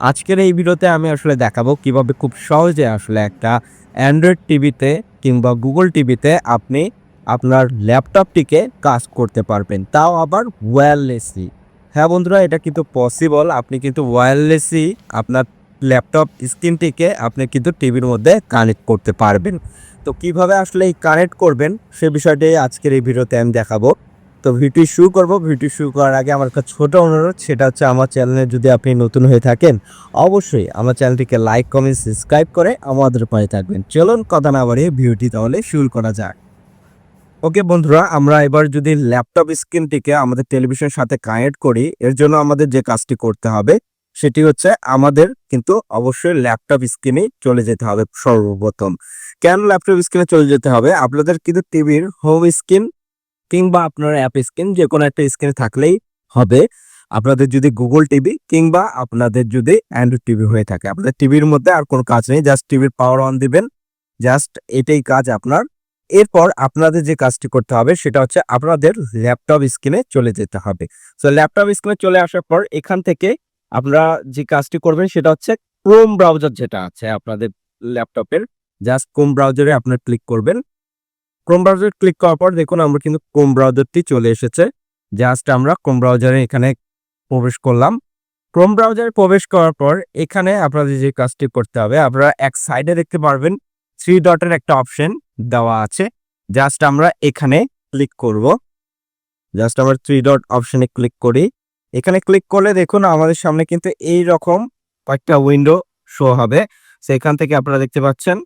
আজকের এই ভিডিওতে আমি আসলে দেখাবো কীভাবে খুব সহজে আসলে একটা অ্যান্ড্রয়েড টিভিতে কিংবা গুগল টিভিতে আপনি আপনার ল্যাপটপটিকে কাজ করতে পারবেন। তাও আবার ওয়্যারলেসলি হ্যাঁ বন্ধুরা, এটা কিন্তু পসিবল আপনি কিন্তু ওয়্যারলেসই আপনার ল্যাপটপ স্ক্রিনটিকে আপনি কিন্তু টিভির মধ্যে কানেক্ট করতে পারবেন। তো কীভাবে আসলে এই কানেক্ট করবেন, সে বিষয়টি আজকের এই ভিডিওতে আমি দেখাবো। তো ভিডিও শুরু করব। ভিডিও শুরু করার আগে আমার একটা ছোট অনুরোধ, সেটা হচ্ছে আমার চ্যানেলে যদি আপনি নতুন হয়ে থাকেন, অবশ্যই আমার চ্যানেলটিকে লাইক কমেন্ট সাবস্ক্রাইব করে আমাদের পাশে থাকবেন। চলুন কথা না বাড়িয়ে ভিডিওটি তাহলে শুরু করা যাক। ওকে বন্ধুরা, আমরা এবার যদি ল্যাপটপ স্ক্রিনটিকে আমাদের টেলিভিশনের সাথে কানেক্ট করি, এর জন্য আমাদের যে কাজটি করতে হবে, সেটি হচ্ছে আমাদের কিন্তু অবশ্যই ল্যাপটপ স্ক্রিনে চলে যেতে হবে সর্বপ্রথম। কেন ল্যাপটপ স্ক্রিনে চলে যেতে হবে? আপনাদের কিন্তু টিভির হোম স্ক্রিন কিংবা আপনার অ্যাপ স্ক্রিন যে কোনো একটা স্ক্রিনে থাকলেই হবে। আপনাদের যদি গুগল টিভি কিংবা আপনাদের যদি অ্যান্ড্রয়েড টিভি হয়ে থাকে, আপনাদের টিভির মধ্যে আর কোনো কাজ নেই জাস্ট টিভির পাওয়ার অন দিবেন। জাস্ট এটাই কাজ আপনার। এরপর আপনাদের যে কাজটি করতে হবে, সেটা হচ্ছে আপনাদের ল্যাপটপ স্ক্রিনে চলে যেতে হবে। সো ল্যাপটপ স্ক্রিনে চলে আসার পর এখান থেকে আপনারা যে কাজটি করবেন, সেটা হচ্ছে ক্রোম ব্রাউজার যেটা আছে আপনাদের ল্যাপটপের জাস্ট ক্রোম ব্রাউজারে আপনার ক্লিক করবেন। ক্রোম ব্রাউজার ক্লিক করার পর দেখুন আমরা কিন্তু ক্রোম ব্রাউজারটি চলে এসেছে। জাস্ট আমরা ক্রোম ব্রাউজারে এখানে প্রবেশ করলাম। ক্রোম ব্রাউজারে প্রবেশ করার পর এখানে আপনাদের যে কাজটি করতে হবে, আপনারা এক সাইডে দেখতে পারবেন থ্রি ডটের একটা অপশন দেওয়া আছে। জাস্ট আমরা এখানে ক্লিক করব। জাস্ট আমরা থ্রি ডট অপশনে ক্লিক করি। এখানে ক্লিক করলে দেখুন আমাদের সামনে কিন্তু এই রকম কয়েকটা উইন্ডো শো হবে। সেখান থেকে আপনারা দেখতে পাচ্ছেন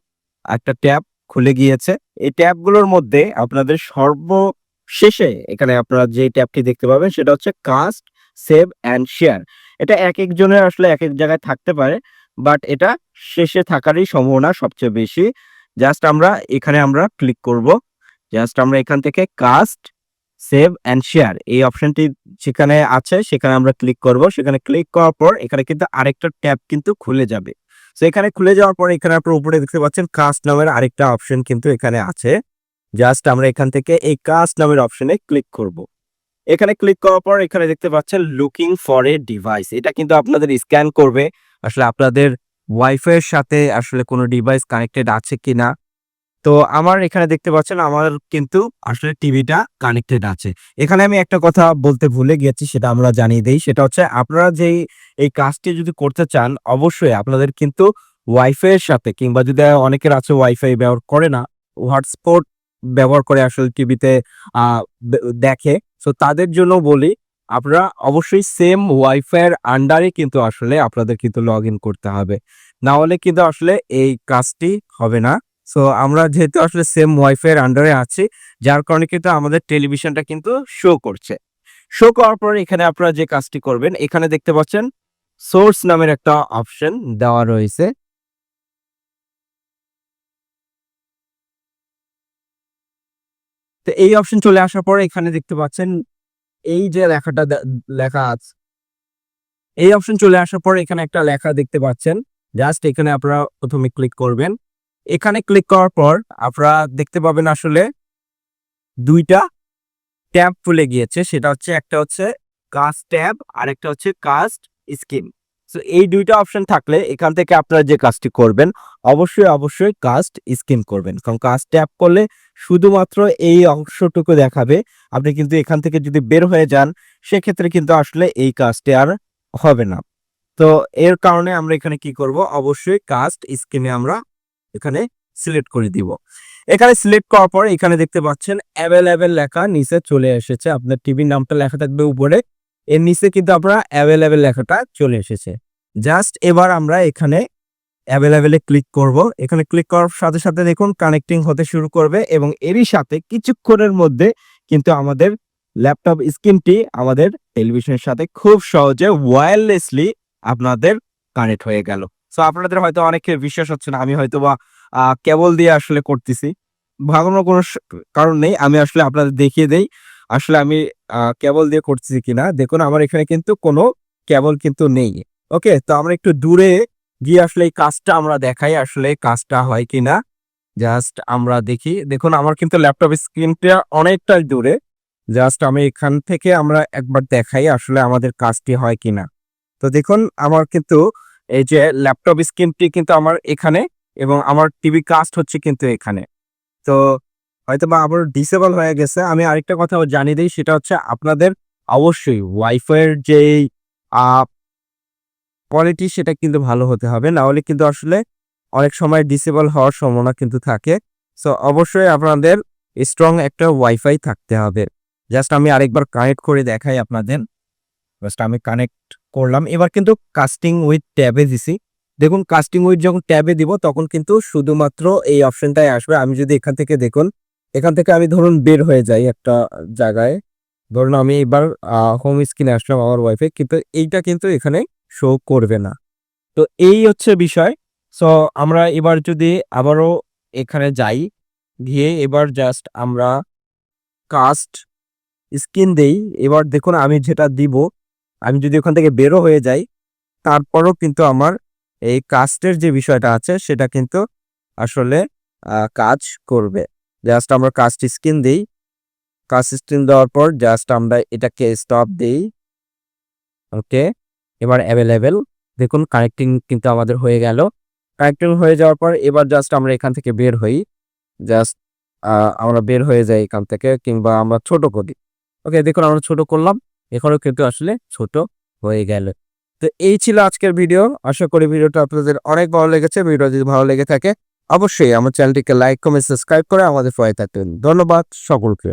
একটা ট্যাব। খুলে গিয়েছে। এই ট্যাবগুলোর মধ্যে আপনাদের সর্বশেষে এখানে আপনারা যে ট্যাবটি দেখতে পাবেন সেটা হচ্ছে কাস্ট, সেভ অ্যান্ড শেয়ার। এটা এক একজনের আসলে এক এক জায়গায় থাকতে পারে, বাট এটা শেষে থাকারই সম্ভাবনা সবচেয়ে বেশি। জাস্ট আমরা এখানে আমরা ক্লিক করব। জাস্ট আমরা এখান থেকে কাস্ট, সেভ অ্যান্ড শেয়ার এই অপশনটি সেখানে আছে সেখানে আমরা ক্লিক করব। সেখানে ক্লিক করার পর এখানে কিন্তু আরেকটা ট্যাব কিন্তু খুলে যাবে। তো এখানে খুলে যাওয়ার পরে এখানে আপনার উপরে দেখতে পাচ্ছেন কাস্ট নামের আরেকটা অপশন কিন্তু এখানে আছে। জাস্ট আমরা এখান থেকে এই কাস্ট নামের অপশনে ক্লিক করব। এখানে ক্লিক করার পর এখানে দেখতে পাচ্ছেন লুকিং ফর এ ডিভাইস এটা কিন্তু আপনাদের স্ক্যান করবে। আসলে আপনাদের ওয়াইফাই এর সাথে আসলে কোনো ডিভাইস কানেক্টেড আছে কিনা। তো আমার এখানে দেখতে পাচ্ছেন আমার কিন্তু আসলে টিভিটা কানেক্টেড আছে। এখানে আমি একটা কথা বলতে ভুলে গেছি সেটা আমরা জানিয়ে দিই। সেটা হচ্ছে আপনারা যেই, এই কাজটি যদি করতে চান, অবশ্যই আপনাদের কিন্তু ওয়াইফাই এর সাথে, কিংবা যদি অনেকের আছে ওয়াইফাই ব্যবহার করে না হটস্পট ব্যবহার করে আসলে টিভিতে দেখে। সো তাদের জন্য বলি, আপনারা অবশ্যই সেম ওয়াইফাই এর আন্ডারে কিন্তু আসলে আপনাদের কিন্তু লগ করতে হবে। না হলে কিন্তু আসলে এই কাজটি হবে না। সো আমরা যেহেতু আসলে সেম ওয়াইফাই এর আন্ডারে আছি, যার কারণে কিন্তু আমাদের টেলিভিশনটা কিন্তু শো করছে। শো করার পর এখানে আপনারা যে কাজটি করবেন, এখানে দেখতে পাচ্ছেন সোর্স নামের একটা অপশন দেওয়া রয়েছে। তো এই অপশন চলে আসার পরে এখানে দেখতে পাচ্ছেন, এই যে লেখাটা লেখা আছে। এই অপশন চলে আসার পর এখানে একটা লেখা দেখতে পাচ্ছেন। জাস্ট এখানে আপনারা প্রথমে ক্লিক করবেন। এখানে ক্লিক করার পর আপনারা দেখতে পাবেন আসলে দুইটা ট্যাব খুলে গিয়েছে। সেটা হচ্ছে একটা হচ্ছে কাস্ট ট্যাব আর একটা হচ্ছে কাস্ট স্কিম সো এই দুইটা অপশন থাকলে এখান থেকে আপনারা যে কাজটি করবেন, অবশ্যই অবশ্যই কাস্ট স্কিম করবেন। কারণ কাস্ট ট্যাব করলে শুধুমাত্র এই অংশটুকু দেখাবে। আপনি কিন্তু এখান থেকে যদি বের হয়ে যান, সেক্ষেত্রে কিন্তু আসলে এই কাজটি আর হবে না। তো, এর কারণে আমরা এখানে কি করব? অবশ্যই কাস্ট স্কিমে আমরা এখানে সিলেক্ট করে দিব। এখানে সিলেক্ট করার পর এখানে দেখতে পাচ্ছেন অ্যাভেলেবেল লেখা নিচে চলে এসেছে। আপনার টিভির নামটা লেখা থাকবে উপরে। এর নিচে কিন্তু আপনার অ্যাভেলেবেল লেখাটা চলে এসেছে। জাস্ট এবার আমরা এখানে অ্যাভেলেবেলে ক্লিক করব। এখানে ক্লিক করার সাথে সাথে দেখুন কানেক্টিং হতে শুরু করবে এবং এরই সাথে কিছুক্ষণের মধ্যে কিন্তু আমাদের ল্যাপটপ স্ক্রিনটি আমাদের টেলিভিশনের সাথে খুব সহজে ওয়্যারলেসলি আপনাদের কানেক্ট হয়ে গেল। সো আপনাদের হয়তো অনেকের বিশ্বাস হচ্ছে না, আমি হয়তো বা কেবল দিয়ে আসলে করতেছি। ভাগানোর কোনো কারণ নেই, আমি আসলে আপনাদের দেখিয়ে দেই, আসলে আমি কেবল দিয়ে করতেছি কিনা। দেখুন, আমার এখানে কিন্তু কোনো কেবল কিন্তু নেই। ওকে, তো আমরা একটু দূরে গিয়ে আসলে এই কাজটা আমরা দেখাই, আসলে কাজটা হয় কিনা। জাস্ট আমরা দেখি। দেখুন, আমার কিন্তু ল্যাপটপ স্ক্রিনটা অনেকটাই দূরে। জাস্ট আমি এখান থেকে আমরা একবার দেখাই আসলে আমাদের কাজটি হয় কিনা। তো দেখুন, আমার কিন্তু এই যে ল্যাপটপ স্ক্রিনটি কিন্তু আমার এখানে এবং আমার টিভি কাস্ট হচ্ছে কিন্তু এখানে। তো হয়তো বা আবার ডিসেবল হয়ে গেছে। আমি আরেকটা কথা জানিয়ে দিই, সেটা হচ্ছে আপনাদের অবশ্যই ওয়াইফাইয়ের যেই কোয়ালিটি সেটা কিন্তু ভালো হতে হবে। না হলে কিন্তু আসলে অনেক সময় ডিসেবল হওয়ার সম্ভাবনা কিন্তু থাকে। সো অবশ্যই আপনাদের স্ট্রং একটা ওয়াইফাই থাকতে হবে। জাস্ট আমি আরেকবার কানেক্ট করে দেখাই আপনাদের। জাস্ট আমি কানেক্ট করলাম। এবার কিন্তু কাস্টিং উইথ ট্যাবে দিছি। দেখুন কাস্টিং উইথ যখন ট্যাবে দিব, তখন কিন্তু শুধুমাত্র এই অপশনটাই আসবে। আমি যদি এখান থেকে দেখুন, এখান থেকে আমি ধরুন বের হয়ে যাই একটা জায়গায়। ধরুন আমি এবার হোম স্ক্রিনে আসলাম আমার ওয়াইফে কিন্তু এইটা কিন্তু এখানে শো করবে না। তো এই হচ্ছে বিষয়। সো আমরা এবার যদি আবারও এখানে যাই, গিয়ে এবার জাস্ট আমরা কাস্ট স্ক্রিন দেই। এবার দেখুন, আমি যেটা দিব আমি যদি ওখান থেকে বেরো হয়ে যাই, তারপরও কিন্তু আমার এই কাস্টের যে বিষয়টা আছে, সেটা কিন্তু আসলে কাজ করবে। জাস্ট আমরা কাস্ট স্ক্রিন দিই। কাস্ট স্ক্রিন দেওয়ার পর জাস্ট আমরা এটাকে স্টপ দিই। ওকে এবার অ্যাভেলেবেল দেখুন কানেক্টিং কিন্তু আমাদের হয়ে গেল। কানেক্টিং হয়ে যাওয়ার পর এবার জাস্ট আমরা এখান থেকে বের হই। জাস্ট আমরা বের হয়ে যাই এখান থেকে, কিংবা আমরা ছোট করি। ওকে দেখুন, আমরা ছোট করলাম। এখানেও কিন্তু আসলে ছোট হয়ে গেল। তো এই ছিল আজকের ভিডিও। আশা করি ভিডিওটা আপনাদের অনেক ভালো লেগেছে। ভিডিও যদি ভালো লেগে থাকে, অবশ্যই আমার চ্যানেলটিকে লাইক, কমেন্ট, সাবস্ক্রাইব করে আমাদের সহায় থাকবেন। ধন্যবাদ সকলকে।